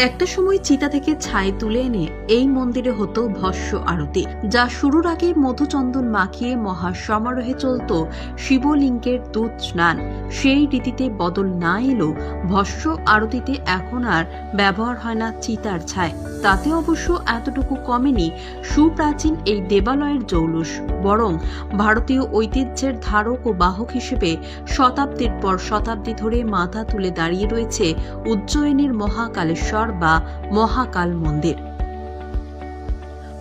একটা সময় চিতা থেকে ছাই তুলে এনে এই মন্দিরে হতো ভস্য আরতি, যা শুরুর আগে মধুচন্দন মাখিয়ে মহা সমারোহে চলত শিবলিঙ্গের দুধ স্নান। সেই রীতিতে বদল না এলো। ভস্য আরতিতে এখন আর ব্যবহার হয় না চিতার ছায় তাতে অবশ্য এতটুকু কমেনি সুপ্রাচীন এই দেবালয়ের জৌলুস। বরং ভারতীয় ঐতিহ্যের ধারক ও বাহক হিসেবে শতাব্দীর পর শতাব্দী ধরে মাথা তুলে দাঁড়িয়ে রয়েছে উজ্জয়িনীর মহাকালেশ্বর বা মহাকাল মন্দির।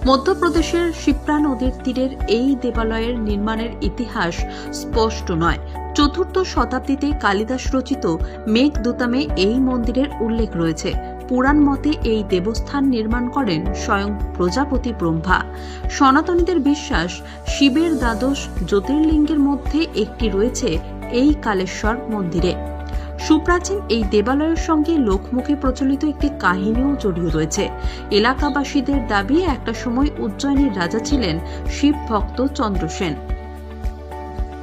মধ্যপ্রদেশের শিপ্রা নদীর তীরের এই দেবালয়ের নির্মাণের ইতিহাস স্পষ্ট নয়। চতুর্থ শতাব্দীতে কালিদাস রচিত মেঘদূতামে এই মন্দিরের উল্লেখ রয়েছে। পুরাণ মতে এই দেবস্থান নির্মাণ করেন স্বয়ং প্রজাপতি ব্রহ্মা। সনাতনীদের বিশ্বাস শিবের দ্বাদশ জ্যোতির্লিঙ্গের মধ্যে একটি রয়েছে এই কালেশ্বর মন্দিরে। সুপ্রাচীন এই দেবালয়ের সঙ্গে লোকমুখে প্রচলিত একটি কাহিনীও জড়িয়ে রয়েছে। এলাকাবাসীদের দাবি, একটা সময় উজ্জয়িনীর রাজা ছিলেন শিব ভক্ত চন্দ্রসেন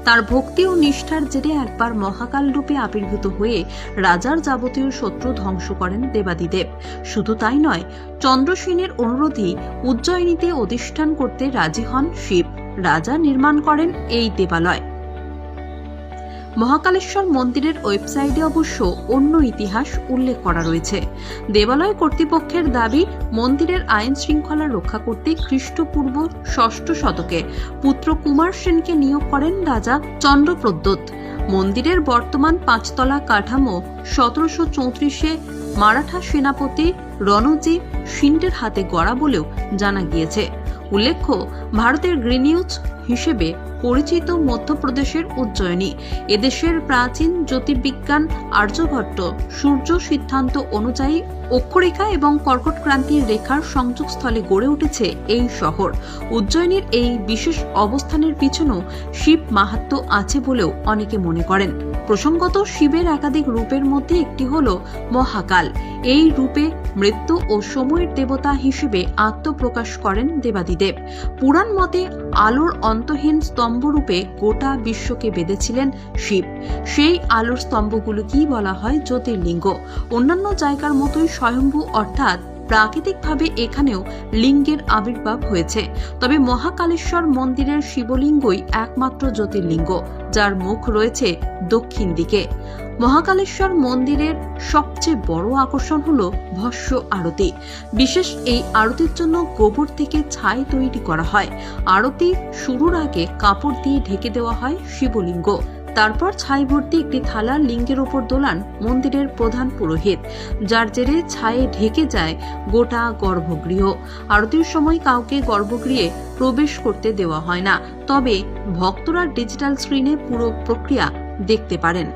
তার ভক্তি ও নিষ্ঠার জেরে একবার মহাকাল রূপে আবির্ভূত হয়ে রাজার যাবতীয় শত্রু ধ্বংস করেন দেবাদিদেব। শুধু তাই নয় চন্দ্রসেনের অনুরোধী উজ্জয়িনীতে অধিষ্ঠান করতে রাজি হন শিব। রাজা নির্মাণ করেন এই দেবালয়। মহাকালেশ্বর মন্দিরের ওয়েবসাইটে অবশ্য অন্য ইতিহাস উল্লেখ করা রয়েছে। দেবালয় কর্তৃপক্ষের দাবি, মন্দিরের আইন শৃঙ্খলা রক্ষা করতে খ্রিস্টপূর্ব ষষ্ঠ শতকে পুত্র কুমার সেনকে নিয়োগ করেন রাজা চন্দ্রপ্রদ্যোৎ মন্দিরের বর্তমান পাঁচতলা কাঠামো সতেরোশো চৌত্রিশে মারাঠা সেনাপতি রণজি শিন্ডের হাতে গড়া বলেও জানা গিয়েছে। উল্লেখ্য, ভারতের গ্রিনিউজ হিসেবে পরিচিত মধ্যপ্রদেশের উজ্জয়িনী। এদেশের প্রাচীন জ্যোতির্বিজ্ঞান আর্যভট্ট সূর্য সিদ্ধান্ত অনুযায়ী অক্ষরেখা এবং কর্কট ক্রান্তির রেখার সংযোগস্থলে গড়ে উঠেছে এই শহর। উজ্জয়িনীর এই বিশেষ অবস্থানের পিছনেও শিব মাহাত্ম আছে বলেও অনেকে মনে করেন। প্রসঙ্গত শিবের একাধিক রূপের মধ্যে একটি হল মহাকাল। এই রূপে মৃত্যু ও সময়ের দেবতা হিসেবে আত্মপ্রকাশ করেন দেবাদিদেব। পুরাণ মতে আলোর অন্তহীন স্তম্ভরূপে গোটা বিশ্বকে বেঁধেছিলেন শিব। সেই আলোর স্তম্ভগুলোকেই বলা হয় জ্যোতির্লিঙ্গ। অন্যান্য জায়গার মতোই স্বয়ম্ভু অর্থাৎ প্রাকৃতিকভাবে এখানেও লিঙ্গের আবির্ভাব হয়েছে। তবে মহাকালেশ্বর মন্দিরের শিবলিঙ্গই একমাত্র জ্যোতির্লিঙ্গ, যার মুখ রয়েছে দক্ষিণ দিকে। মহাকালেশ্বর মন্দিরের সবচেয়ে বড় আকর্ষণ হল ভস্য আরতি। বিশেষ এই আরতির জন্য গোবর থেকে ছাই তৈরি করা হয়। আরতি শুরুর আগে কাপড় দিয়ে ঢেকে দেওয়া হয় শিবলিঙ্গ। তারপর ছাই ভর্তি একটি থালা লিঙ্গের ওপর দোলান মন্দিরের প্রধান পুরোহিত, যার জেরে ছায়ে ঢেকে যায় গোটা গর্ভগৃহ। আরতির সময় কাউকে গর্ভগৃহে প্রবেশ করতে দেওয়া হয় না, তবে ভক্তরা ডিজিটাল স্ক্রিনে পুরো প্রক্রিয়া দেখতে পারেন।